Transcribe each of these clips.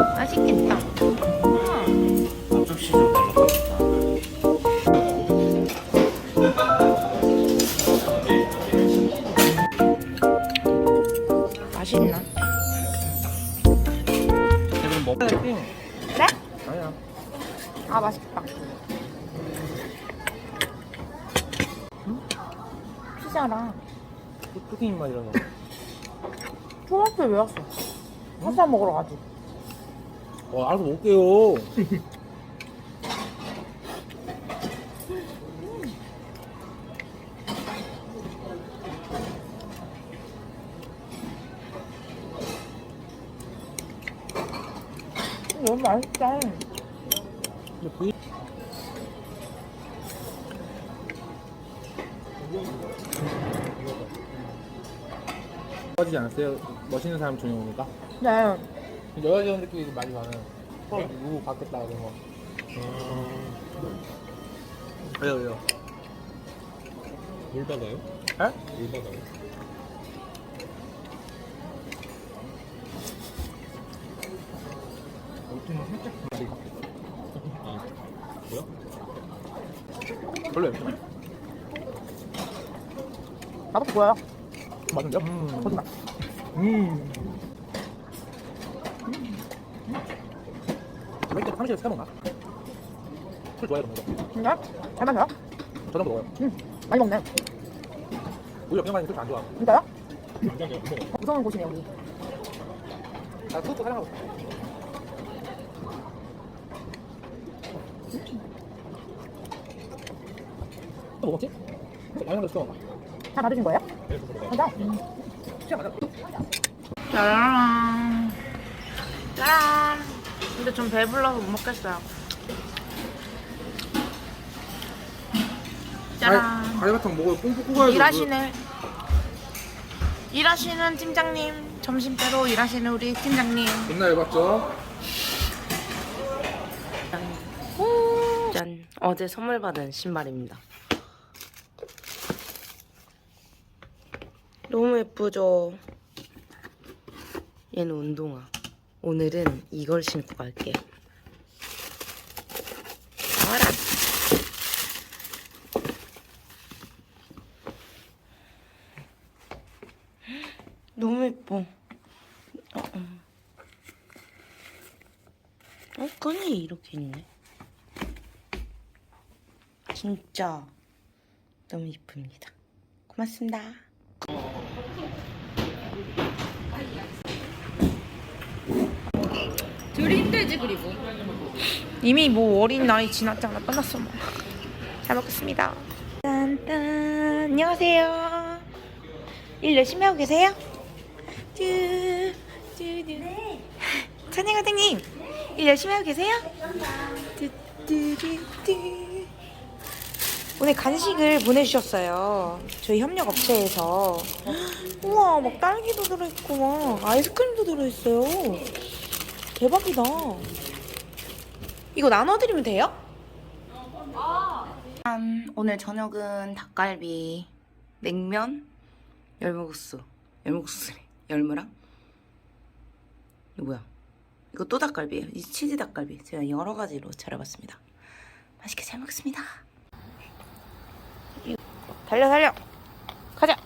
맛있겠다. 음. 앞접시 좀 달라고. 맛있나? 그럼 먹어야지. 네? 아니야. 아 맛있겠다. 피자랑 푸딩 맛이라서. 초밥을 왜 왔어? 파스타 먹으러 가지. 어, 알아서 먹게요. 너무 맛있다. 근데 빠지지 않았어요? 멋있는 사람 중에 오니까? 네. 여자 직원들끼리 많이 많아요. 서로 누구 받겠다 그런 거. 왜요 왜요? 물 받아요? 에? 물 받아요? 아, 뭐야? 별로 없어. 나도 보여요. 맞은데요? 음. 거짓 말. 음. 맥주 사무실에서 사 먹나? 술 좋아해요, 그런 거. 진짜? 잘 마셔요? 저도 먹어요. 응. 많이 먹네. 우리 옆에 많이 술안 좋아. 진짜요? 먹어. 무서운 곳이네 여기. 나 소주 사랑하고. 또 먹었지? 라면 넣었어. 다 받으신 거예요? 계속 들어가. 맞아. 시작 맞아. 짜란. 짜란. 근데 좀 배불러서 못 먹겠어요. 짜란. 가리바탕 먹어요. 뽕뽕 뽑아야지. 일하시는 일하시는 팀장님 점심 때로 일하시는 우리 팀장님 옛날에 봤죠? 짠! 어제 선물 받은 신발입니다. 너무 예쁘죠? 얘는 운동화. 오늘은 이걸 신고 갈게요. 나와라! 너무 예뻐. 어, 어. 어, 끈이 이렇게 있네. 진짜 너무 이쁩니다. 고맙습니다. 둘이 힘들지 그리고. 이미 뭐 어린 나이 지났잖아? 끝났어 뭐 잘 먹겠습니다. 딴딴. 안녕하세요. 일 열심히 하고 계세요? 뚜, 뚜, 뚜. 찬이 과장님 일 열심히 하고 계세요? 뚜, 뚜, 뚜, 뚜. 오늘 간식을 보내주셨어요. 저희 협력 업체에서. 우와 막 딸기도 들어있고 막 아이스크림도 들어있어요 대박이다. 이거 나눠드리면 돼요? 짠, 오늘 저녁은 닭갈비, 냉면, 열무국수, 열무국수래, 열무랑 이거 뭐야? 이거 또 닭갈비예요. 이 치즈 닭갈비 제가 여러 가지로 차려봤습니다. 맛있게 잘 먹겠습니다. 달려 달려, 가자.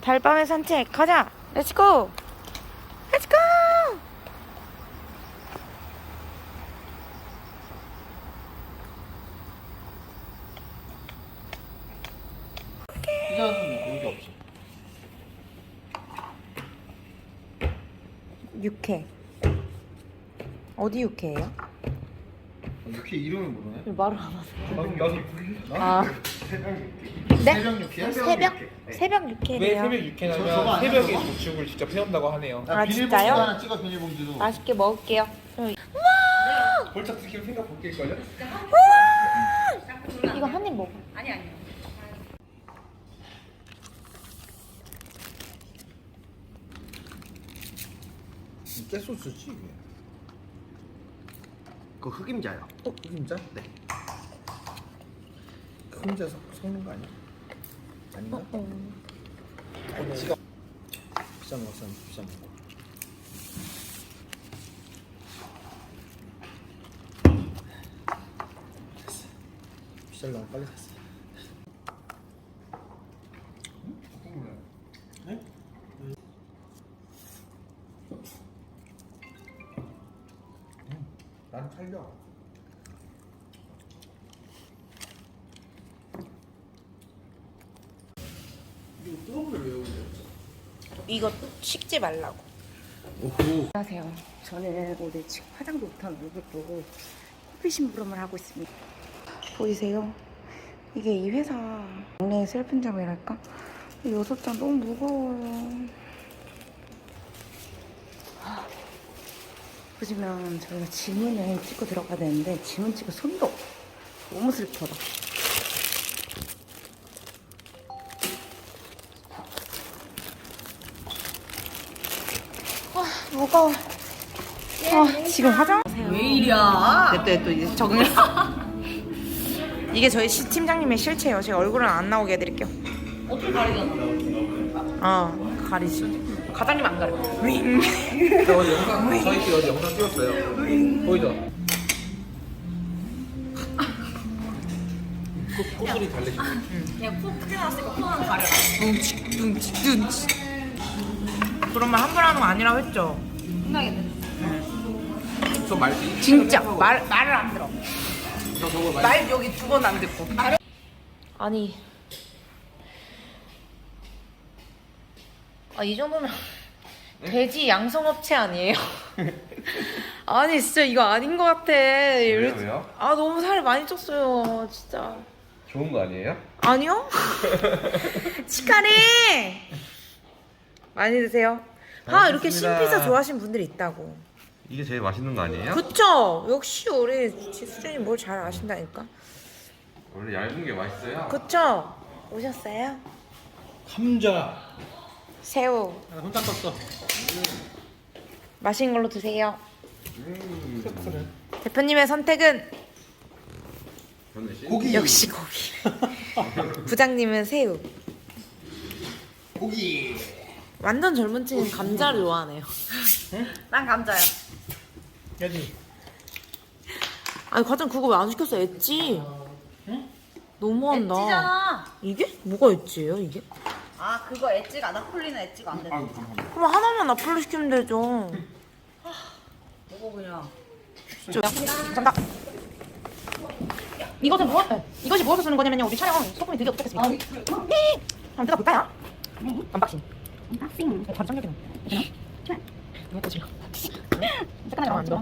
달밤의 산책 가자. 렛츠고. 피자는 여기 없어. 육회. 어디 육회예요? 육회 이름을 모르네. 말을 안 하세요. 나도 나도 아, 새벽 네? 새벽 육회. 새벽? 네. 새벽 왜 육회래요. 새벽 저- 저거 육회냐면 새벽에? 도축을 직접 해온다고 하네요. 아, 진짜요? 하나 찍어 비닐봉지로. 맛있게 먹을게요. 골짝 스킬 생각 볼게일걸요? 이거 한 입 먹어. 깨소스지 이게. 그거 흑임자야. 어, 흑임자? 네. 그 흑임자 섞는 거 아니야? 아닌가? 어, 어. 아니, 지가 비싼 거 사면 비싼 거. 비쌀려면 빨리 샀어. 살려. 이거 식지 말라고. 안녕하세요. 저는 오늘 지금 화장도 못한 얼굴로 커피 심부름을 하고 있습니다. 보이세요? 이게 이 회사 막내 슬픈 점이랄까? 이 여섯 장 너무 무거워요. 보시면 저희가 지문을 찍고 들어가야 되는데 지문 찍을 손도. 너무 슬퍼다. 무거워. 아, 지금 화장? 왜 이랴? 냅둬, 또 이제 적응했어. 이게 저희 시, 팀장님의 실체예요. 제가 얼굴은 안 나오게 해드릴게요. 어떻게 가리잖아. 어, 가리지. 과장님 안 가려. 윙. 저 어제 영상 저희끼리 어제 영상 찍었어요. 보이죠? 콧- 콧소리 달래시고. 둥치, 둥치, 둥치. 그런 말 함부로 하는 거 아니라고 했죠? 저 말지. 진짜 말, 말을 안 들어. 저 저거 말. 말 여기 두 번 안 듣고. 아니 아 이 정도면 돼지 양성업체 아니에요? 아니 진짜 이거 아닌 것 같아 왜요, 왜요? 아 너무 살 많이 쪘어요 진짜 좋은 거 아니에요? 아니요? 치카리 많이 드세요 아 이렇게. 신피자 좋아하시는 분들이 있다고 이게 제일 맛있는 거 아니에요? 그쵸? 역시 우리 수준이 뭘 잘 아신다니까 원래 얇은 게 맛있어요. 그쵸? 오셨어요? 감자. 새우 나 혼자 떴어. 맛있는 걸로 드세요 음. 대표님의 선택은 저는 고기. 역시 고기 부장님은 새우 고기. 완전 젊은 층은 감자를 좋아하네요 난 감자야. 야지. 아니 과장 그거 왜 안 시켰어 엣지 너무한다 엣지잖아. 이게? 뭐가 엣지예요 이게? 아 그거 엣지가 나폴리는 엣지가 안 돼. 그럼 하나만 나폴로 시키면 되죠. 먹어 그냥. 저, 감사합니다. 이것은 무엇, 네, 이것이 무엇을 쓰는 거냐면요. 우리 촬영 소품이 되게 없겠습니다. 네. 한번 뜯어볼까요? 언박싱. 언박싱. 바로 참여기는 좋아 너무 꼬지마 잠깐만 안 들어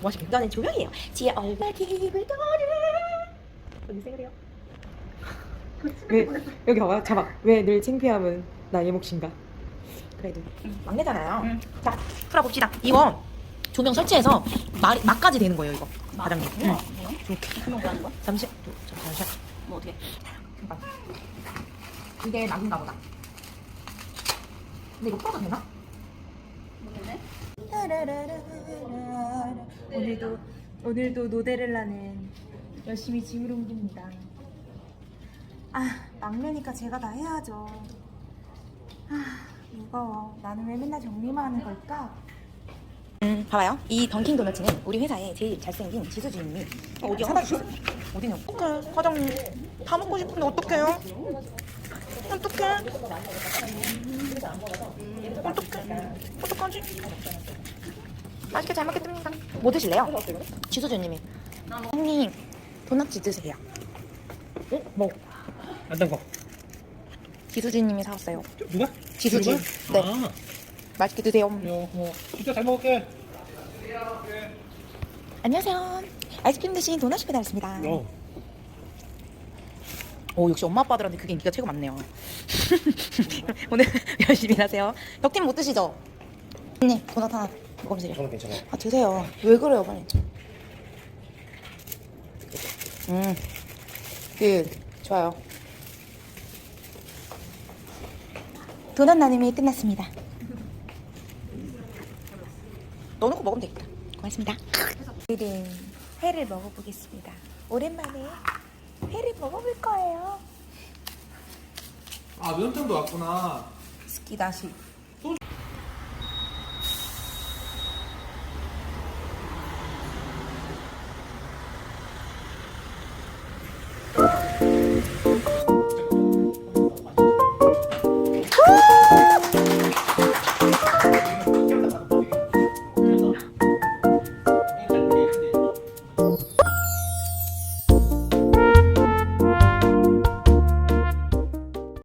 뭐 하시게 이거는 조명이에요. 지혜 얼굴 기불 거를 여기 생그래요 왜 여기 봐봐 잡아. 왜 늘 창피함은 나의 몫인가? 그래도. 막내잖아요. 자 풀어봅시다. 이거 조명 설치해서 말, 막까지 되는 거예요 이거. 과장님. 응. 이렇게. 잠시 저, 잠시. 뭐 어떻게? 잠깐 이게 막인가 보다. 근데 이거 풀어도 되나? 오늘도 오늘도 노데렐라는 열심히 짐을 옮깁니다. 아 막내니까 제가 다 해야죠. 아 무거워. 나는 왜 맨날 정리만 하는 걸까? 음 봐봐요. 이 던킨 도너츠는 우리 회사에 제일 잘생긴 지수 주임님이 어디 주셨어요. 어디냐? 어떡해 과장님 다 먹고 싶은데 어떡해요? 어떡해? 어떡해? 어떡하지? 맛있게 잘 먹겠습니다. 뭐 드실래요? 지수주님이. 형님 도넛 드세요. 어? 뭐? 안단 거. 지수주님이 사왔어요. 누가? 지수지. 누가? 네. 아. 맛있게 드세요. 요, 뭐. 진짜 잘 먹을게. 안녕하세요. 아이스크림 대신 도넛이 배달했습니다. 요. 오 역시 엄마 아빠들한테 그게 인기가 최고 많네요. 오늘 열심히 하세요. 덕팀 못 드시죠? 네 도넛 하나 먹어보세요. 저는 괜찮아요. 아 드세요. 왜 그래요 빨리. 음, 그 좋아요. 도넛 나눔이 끝났습니다. 넣어놓고 먹으면 되겠다. 고맙습니다. 오늘은 회를 먹어보겠습니다. 오랜만에 회를 먹어볼 거예요. 아, 매운탕도 왔구나. 스키 다시